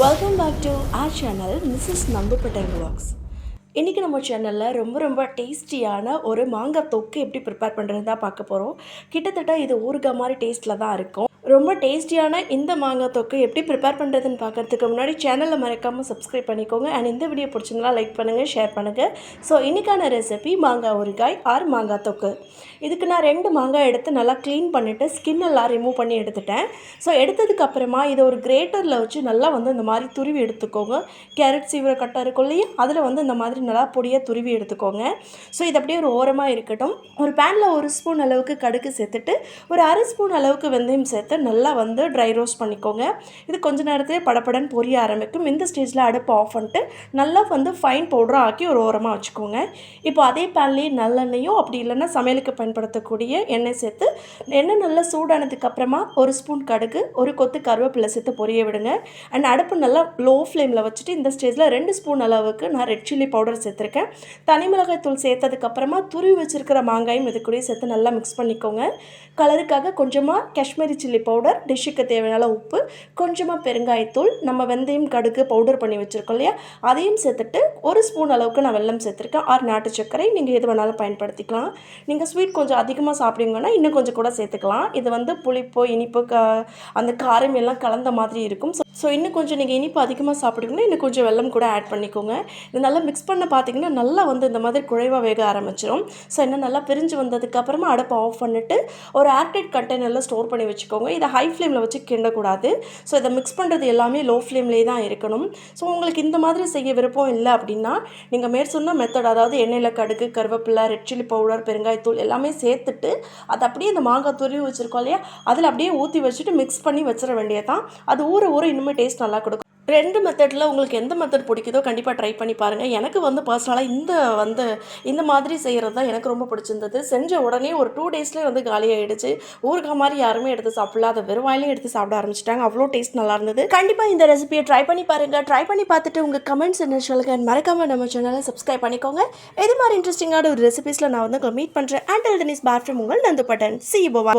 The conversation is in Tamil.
Welcome back to our channel missus நம்பப்பட்டர் vlogs. இன்றைக்கி நம்ம சேனலில் ரொம்ப ரொம்ப டேஸ்டியான ஒரு மாங்காய் தொக்கு எப்படி ப்ரிப்பேர் பண்ணுறது தான் பார்க்க போகிறோம் கிட்டத்தட்ட இது ஊறுகாய் மாதிரி டேஸ்ட்டில் தான் இருக்கும். ரொம்ப டேஸ்டியான இந்த மாங்காய் தொக்கு எப்படி ப்ரிப்பேர் பண்ணுறதுன்னு பார்க்கறதுக்கு முன்னாடி சேனலை மறக்காமல் சப்ஸ்கிரைப் பண்ணிக்கோங்க. அண்ட் இந்த வீடியோ பிடிச்சிருந்தா லைக் பண்ணுங்கள் ஷேர் பண்ணுங்கள் ஸோ இன்றைக்கான ரெசிபி மாங்காய் ஊறுகாய் ஆர் மாங்காய் தொக்கு. இதுக்கு நான் ரெண்டு மாங்காய் எடுத்து நல்லா க்ளீன் பண்ணிவிட்டு ஸ்கின் எல்லாம் ரிமூவ் பண்ணி எடுத்துட்டேன். ஸோ எடுத்ததுக்கு அப்புறமா இதை ஒரு கிரேட்டரில் வச்சு நல்லா வந்து இந்த மாதிரி துருவி எடுத்துக்கோங்க. கேரட் சீவிர கட்டை இருக்கும் இல்லையா அதில் வந்து இந்த மாதிரி நல்லா பொடியாக துருவி எடுத்துக்கோங்க. ஸோ இது அப்படியே ஒரு ஓரமாக இருக்கட்டும். ஒரு பேனில் ஒரு ஸ்பூன் அளவுக்கு கடுகு சேர்த்துட்டு ஒரு அரை ஸ்பூன் அளவுக்கு வெந்தயம் சேர்த்து நல்லா வந்து ட்ரை ரோஸ்ட் பண்ணிக்கோங்க. இது கொஞ்ச நேரத்திலே படப்படன்னு பொரிய ஆரம்பிக்கும். இந்த ஸ்டேஜில் அடுப்பு ஆஃப் பண்ணிட்டு நல்லா வந்து ஃபைன் பவுடராக ஆக்கி ஒரு ஓரமாக வச்சுக்கோங்க. இப்போ அதே பேன்லேயே நல்லெண்ணெயும் அப்படி இல்லைன்னா சமையலுக்கு பயன்படுத்தக்கூடிய எண்ணெய் சேர்த்து எண்ணெய் நல்லா சூடானதுக்கு அப்புறமா ஒரு ஸ்பூன் கடுகு ஒரு கொத்து கருவேப்பிலை சேர்த்து பொரிய விடுங்க. அண்ட் அடுப்பு நல்லா லோ ஃப்ளேமில் வச்சுட்டு இந்த ஸ்டேஜில் ரெண்டு ஸ்பூன் அளவுக்கு நான் ரெட் சில்லி பவுடர் சேர்த்துருக்கேன். தனி மிளகாய் தூள் சேர்த்ததுக்கப்புறமா துருவி வச்சுருக்கிற மாங்காயும் இது கூட சேர்த்து நல்லா மிக்ஸ் பண்ணிக்கோங்க. கலருக்காக கொஞ்சமாக காஷ்மீரி சில்லி பவுடர் பவுடர் டிஷ்ஷுக்கு தேவையான உப்பு கொஞ்சமாக பெருங்காயத்தூள் நம்ம வெந்தயம் கடுகு பவுடர் பண்ணி வச்சுருக்கோம் இல்லையா? அதையும் சேர்த்துட்டு ஒரு ஸ்பூன் அளவுக்கு நான் வெள்ளம் சேர்த்துருக்கேன். ஆறு நாட்டு சர்க்கரை நீங்கள் எது வேணாலும் பயன்படுத்திக்கலாம். நீங்கள் ஸ்வீட் கொஞ்சம் அதிகமாக சாப்பிடுவீங்கன்னா இன்னும் கொஞ்சம் கூட சேர்த்துக்கலாம். இது வந்து புளிப்பு இனிப்பு க அந்த காரம் எல்லாம் கலந்த மாதிரி இருக்கும். ஸோ ஸோ இன்னும் கொஞ்சம் நீங்கள் இனிப்பு அதிகமாக சாப்பிடுங்கன்னா இன்னும் கொஞ்சம் வெல்லம் கூட ஆட் பண்ணிக்கோங்க. இது நல்லா மிக்ஸ் பண்ண பார்த்தீங்கன்னா நல்லா வந்து இந்த மாதிரி குழைவாக வேக ஆரம்பிச்சிடும் ஸோ என்ன நல்லா பிரிஞ்சு வந்ததுக்கப்புறமா அடுப்பை ஆஃப் பண்ணிவிட்டு ஒரு ஏர்டைட் கண்டெய்னரில் ஸ்டோர் பண்ணி வச்சுக்கோங்க. இதை ஹை ஃப்ளேமில் வச்சு கிண்டக்கூடாது. ஸோ இதை மிக்ஸ் பண்ணுறது எல்லாமே லோ ஃப்ளேம்லேயே தான் இருக்கணும். ஸோ உங்களுக்கு இந்த மாதிரி செய்ய விருப்பம் இல்லை அப்படின்னா நீங்கள் மேற் சொன்ன மெத்தட் அதாவது எண்ணெயில் கடுகு கருவேப்பிலை ரெட் சில்லி பவுடர் பெருங்காயத்தூள் எல்லாமே சேர்த்துட்டு அதை அப்படியே இந்த மாங்காய் துருவி வச்சுருக்கோம் இல்லையா? அதில் அப்படியே ஊற்றி வச்சுட்டு மிக்ஸ் பண்ணி வச்சிட வேண்டியதான் அது ஊற ஊற இன்னுமே டேஸ்ட் நல்லா கொடுக்கும். ரெண்டு மெத்தடில் உங்களுக்கு எந்த மெத்தட் பிடிக்குதோ கண்டிப்பாக ட்ரை பண்ணி பாருங்கள் எனக்கு வந்து பர்சனலாக இந்த வந்து இந்த மாதிரி செய்கிறது தான் எனக்கு ரொம்ப பிடிச்சிருந்தது. செஞ்ச உடனே ஒரு டூ டேஸ்லேயே வந்து காலியாகிடுச்சு ஊறுகாய் மாதிரி யாருமே எடுத்து சாப்பிடல. அதை வெறும் வாயிலையும் எடுத்து சாப்பிட ஆரம்பிச்சிட்டாங்க. அவ்வளோ டேஸ்ட் நல்லா இருந்தது. கண்டிப்பாக இந்த ரெசிபியை ட்ரை பண்ணி பாருங்கள் ட்ரை பண்ணி பார்த்துட்டு உங்கள் கமெண்ட்ஸ் என்ன சொல்லுங்க. மறக்காமல் நம்ம சேனலை சப்ஸ்கிரைப் பண்ணிக்கோங்க. இது மாதிரி இன்ட்ரெஸ்டிங்கான ஒரு ரெசிபிஸில் நான் வந்து மீட் பண்ணுறேன் அண்ட் டெனிஸ் பாத்ரூம் உங்கள் நந்து பட்டன். சி போவா